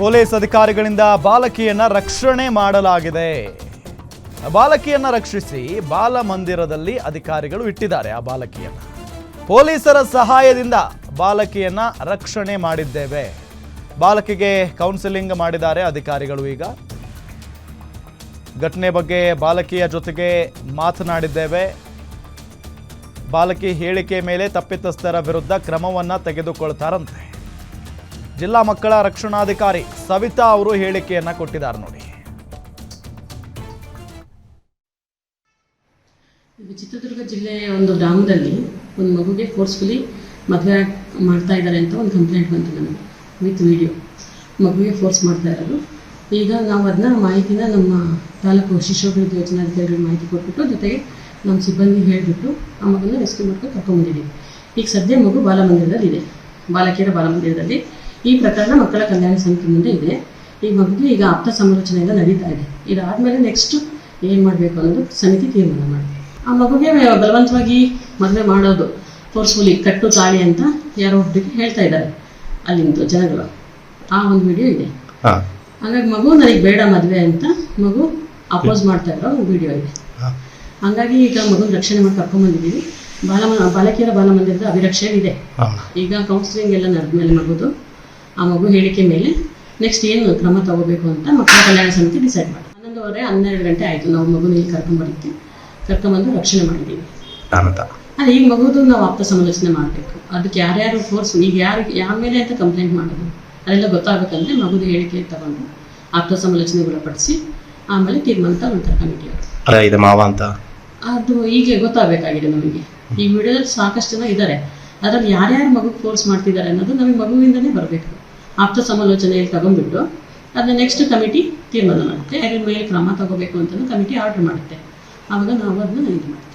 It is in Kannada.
ಪೊಲೀಸ್ ಅಧಿಕಾರಿಗಳಿಂದ ಬಾಲಕಿಯನ್ನ ರಕ್ಷಣೆ ಮಾಡಲಾಗಿದೆ. ಬಾಲಕಿಯನ್ನ ರಕ್ಷಿಸಿ ಬಾಲ ಮಂದಿರದಲ್ಲಿ ಅಧಿಕಾರಿಗಳು ಇಟ್ಟಿದ್ದಾರೆ ಆ ಬಾಲಕಿಯನ್ನ. ಪೊಲೀಸರ ಸಹಾಯದಿಂದ ಬಾಲಕಿಯನ್ನ ರಕ್ಷಣೆ ಮಾಡಿದ್ದೇವೆ. ಬಾಲಕಿಗೆ ಕೌನ್ಸಿಲಿಂಗ್ ಮಾಡಿದ್ದಾರೆ ಅಧಿಕಾರಿಗಳು ಈಗ. ಘಟನೆ ಬಗ್ಗೆ ಬಾಲಕಿಯ ಜೊತೆಗೆ ಮಾತನಾಡಿದ್ದೇವೆ. ಬಾಲಕಿ ಹೇಳಿಕೆ ಮೇಲೆ ತಪ್ಪಿತಸ್ಥರ ವಿರುದ್ಧ ಕ್ರಮವನ್ನ ತೆಗೆದುಕೊಳ್ತಾರಂತೆ. ಜಿಲ್ಲಾ ಮಕ್ಕಳ ರಕ್ಷಣಾಧಿಕಾರಿ ಸವಿತಾ ಅವರು ಹೇಳಿಕೆಯನ್ನ ಕೊಟ್ಟಿದ್ದಾರೆ ನೋಡಿ. ಚಿತ್ರದುರ್ಗ ಜಿಲ್ಲೆಯ ಒಂದು ಗ್ರಾಮದಲ್ಲಿ ಒಂದು ಮಗುಗೆ ಫೋರ್ಸ್ಫುಲಿ ಮದುವೆ ಮಾಡ್ತಾ ಇದ್ದಾರೆ ಅಂತ ಒಂದು ಕಂಪ್ಲೇಂಟ್ ಬಂತು ನನಗೆ ವಿತ್ ವಿಡಿಯೋ ಮಗುವಿಗೆ ಫೋರ್ಸ್ ಮಾಡ್ತಾ ಇರೋದು. ಈಗ ನಾವು ಅದನ್ನ ಮಾಹಿತಿನ ನಮ್ಮ ತಾಲೂಕು ಶಿಶುಭಿವೃದ್ಧಿ ಯೋಜನಾಧಿಕಾರಿಗಳಿಗೆ ಮಾಹಿತಿ ಕೊಟ್ಬಿಟ್ಟು ಜೊತೆಗೆ ನಮ್ಮ ಸಿಬ್ಬಂದಿ ಹೇಳಿಬಿಟ್ಟು ಆ ಮಗನ ರೆಸ್ಕ್ಯೂ ಮಾಡ್ಕೊಂಡು ಕರ್ಕೊಂಡ್ಬಂದಿದ್ದೀವಿ ಈಗ ಸದ್ಯ ಮಗು ಬಾಲಮಂದಿರದಲ್ಲಿ ಇದೆ ಬಾಲಕಿಯರ ಬಾಲಮಂದಿರದಲ್ಲಿ. ಈ ಪ್ರಕರಣ ಮಕ್ಕಳ ಕಲ್ಯಾಣ ಸಮಿತಿ ಮುಂದೆ ಇದೆ. ಈಗ ಬಂದು ಈಗ ಆಪ್ತ ಸಮಾಲೋಚನೆ ಎಲ್ಲ ನಡೀತಾ ಇದೆ. ಇದಾದ್ಮೇಲೆ ನೆಕ್ಸ್ಟ್ ಏನು ಮಾಡಬೇಕು ಅನ್ನೋದು ಸಮಿತಿ ತೀರ್ಮಾನ ಮಾಡಿ ಆ ಮಗುಗೆ ಬಲವಂತವಾಗಿ ಮದುವೆ ಮಾಡೋದು ಫೋರ್ಸ್ಫುಲಿ ಕಟ್ಟು ತಾಳಿ ಅಂತ ಯಾರೋ ಒಬ್ಬರಿಗೆ ಹೇಳ್ತಾ ಇದ್ದಾರೆ ಅಲ್ಲಿಂದ ಜನಗಳು. ಆ ಒಂದು ವಿಡಿಯೋ ಇದೆ. ಹಂಗಾಗಿ ಮಗು ನನಗೆ ಬೇಡ ಮದುವೆ ಅಂತ ಮಗು ಅಪೋಸ್ ಮಾಡ್ತಾ ಇರೋ ವಿಡಿಯೋ ಇದೆ. ಹಂಗಾಗಿ ಈಗ ಮಗುನ ರಕ್ಷಣೆ ಮಾಡಿ ಕರ್ಕೊಂಡ್ಬಂದಿದ್ದೀವಿ ಬಾಲ ಬಾಲಕಿಯರ ಬಾಲಮಂದಿರದ ಅಭಿರಕ್ಷೆ ಇದೆ. ಈಗ ಕೌನ್ಸಿಲಿಂಗ್ ಎಲ್ಲ ನಡೆದ ಮೇಲೆ ಮಗುದು ಆ ಮಗು ಹೇಳಿಕೆ ಮೇಲೆ ನೆಕ್ಸ್ಟ್ ಏನು ಕ್ರಮ ತಗೋಬೇಕು ಅಂತ ಮಕ್ಕಳ ಕಲ್ಯಾಣ ಸಮಿತಿ ಡಿಸೈಡ್ ಮಾಡಿ ಹನ್ನೊಂದುವರೆ ಹನ್ನೆರಡು ಗಂಟೆ ಆಯಿತು ನಾವು ಮಗುನ ಇಲ್ಲಿ ಕರ್ಕೊಂಡ್ಬರ್ತೀವಿ ಕರ್ಕೊಂಬಂದು ರಕ್ಷಣೆ ಮಾಡಿದ್ದೀವಿ. ಅದು ಈಗ ಮಗುದು ನಾವು ಆಪ್ತ ಸಮಾಲೋಚನೆ ಮಾಡಬೇಕು. ಅದಕ್ಕೆ ಯಾರ್ಯಾರು ಫೋರ್ಸ್ ಈಗ ಯಾರು ಯಾವ ಮೇಲೆ ಅಂತ ಕಂಪ್ಲೇಂಟ್ ಮಾಡೋದು? ಅದೆಲ್ಲ ಗೊತ್ತಾಗಬೇಕಂದ್ರೆ ಮಗುದು ಹೇಳಿಕೆ ತಗೊಂಡು ಆಪ್ತ ಸಮಾಲೋಚನೆ ಒಳಪಡಿಸಿ ಆಮೇಲೆ ತೀರ್ಮಾನ ತಗೊಂತಾರೆ ಕಮಿಟಿಯವರು ಮಾವ ಅಂತ? ಅದು ಈಗ ಗೊತ್ತಾಗಬೇಕಾಗಿದೆ ನಮಗೆ. ಈ ವಿಡಿಯೋದಲ್ಲಿ ಸಾಕಷ್ಟು ಜನ ಇದ್ದಾರೆ. ಅದರಲ್ಲಿ ಯಾರ್ಯಾರು ಮಗು ಫೋರ್ಸ್ ಮಾಡ್ತಿದ್ದಾರೆ ಅನ್ನೋದು ನಮಗೆ ಮಗುವಿಂದನೇ ಬರಬೇಕು. ಆಪ್ತ ಸಮಾಲೋಚನೆಯಲ್ಲಿ ತಗೊಂಡ್ಬಿಟ್ಟು ಅದನ್ನ ನೆಕ್ಸ್ಟ್ ಕಮಿಟಿ ತೀರ್ಮಾನ ಮಾಡುತ್ತೆ. ಅದ್ರ ಮೇಲೆ ಕ್ರಮ ತಗೋಬೇಕು ಅಂತ ಕಮಿಟಿ ಆರ್ಡರ್ ಮಾಡುತ್ತೆ. ಆವಾಗ ನಾವು ಅದನ್ನ ಇದು ಮಾಡ್ತೀವಿ.